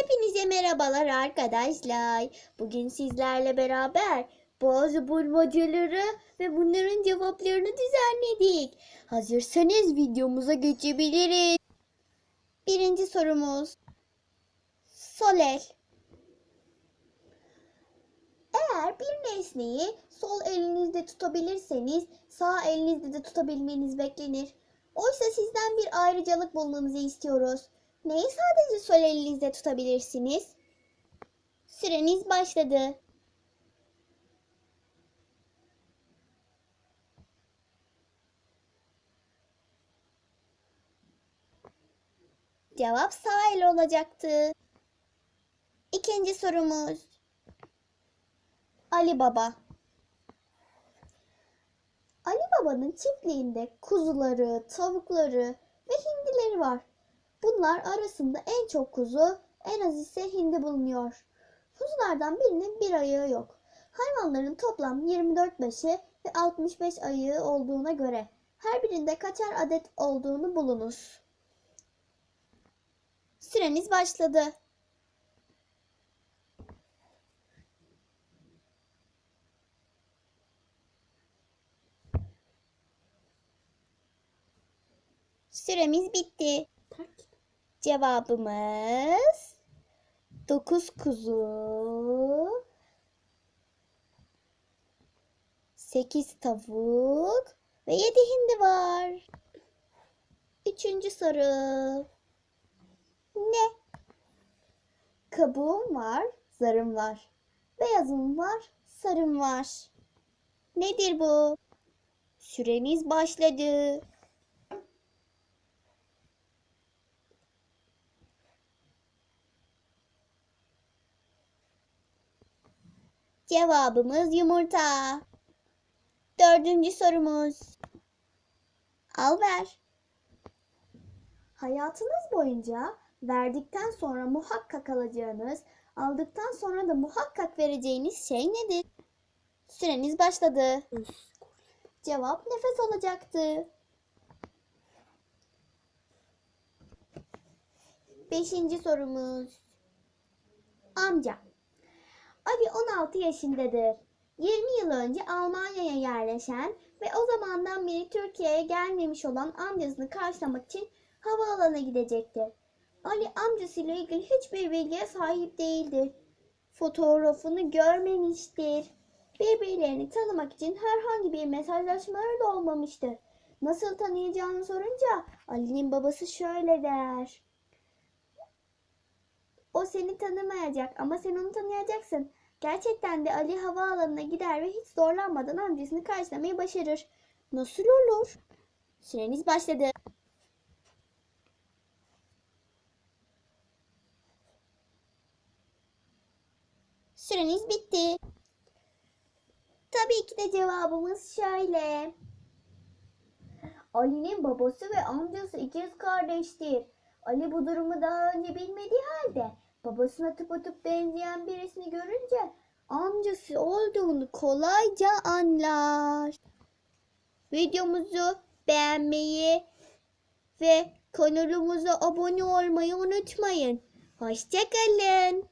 Hepinize merhabalar arkadaşlar. Bugün sizlerle beraber bazı bulmacaları ve bunların cevaplarını düzenledik. Hazırsanız videomuza geçebiliriz. Birinci sorumuz. Sol el. Eğer bir nesneyi sol elinizde tutabilirseniz sağ elinizde de tutabilmeniz beklenir. Oysa sizden bir ayrıcalık bulmanızı istiyoruz. Neyi sadece sol elinizde tutabilirsiniz? Süreniz başladı. Cevap sağ el olacaktı. İkinci sorumuz. Ali Baba. Ali Baba'nın çiftliğinde kuzuları, tavukları ve hindileri var. Bunlar arasında en çok kuzu, en az ise hindi bulunuyor. Kuzulardan birinin bir ayağı yok. Hayvanların toplam 24 başı ve 65 ayağı olduğuna göre her birinde kaçar adet olduğunu bulunuz. Süreniz başladı. Süremiz bitti. Cevabımız 9 kuzu, 8 tavuk ve 7 hindi var. Üçüncü soru. Ne? Kabuğum var, zarım var. Beyazım var, sarım var. Nedir bu? Süremiz başladı. Cevabımız yumurta. Dördüncü sorumuz. Al ver. Hayatınız boyunca verdikten sonra muhakkak alacağınız, aldıktan sonra da muhakkak vereceğiniz şey nedir? Süreniz başladı. Cevap nefes olacaktı. Beşinci sorumuz. Amca. Ali 16 yaşındadır. 20 yıl önce Almanya'ya yerleşen ve o zamandan beri Türkiye'ye gelmemiş olan amcasını karşılamak için havaalanına gidecektir. Ali amcasıyla ilgili hiçbir bilgiye sahip değildir. Fotoğrafını görmemiştir. Birbirlerini tanımak için herhangi bir mesajlaşmaları da olmamıştır. Nasıl tanıyacağını sorunca Ali'nin babası şöyle der. O seni tanımayacak ama sen onu tanıyacaksın. Gerçekten de Ali havaalanına gider ve hiç zorlanmadan amcasını karşılamayı başarır. Nasıl olur? Süreniz başladı. Süreniz bitti. Tabii ki de cevabımız şöyle. Ali'nin babası ve amcası ikiz kardeştir. Ali bu durumu daha önce bilmediği halde babasına tıpatıp benzeyen birisini görünce amcası olduğunu kolayca anlar. Videomuzu beğenmeyi ve kanalımıza abone olmayı unutmayın. Hoşçakalın.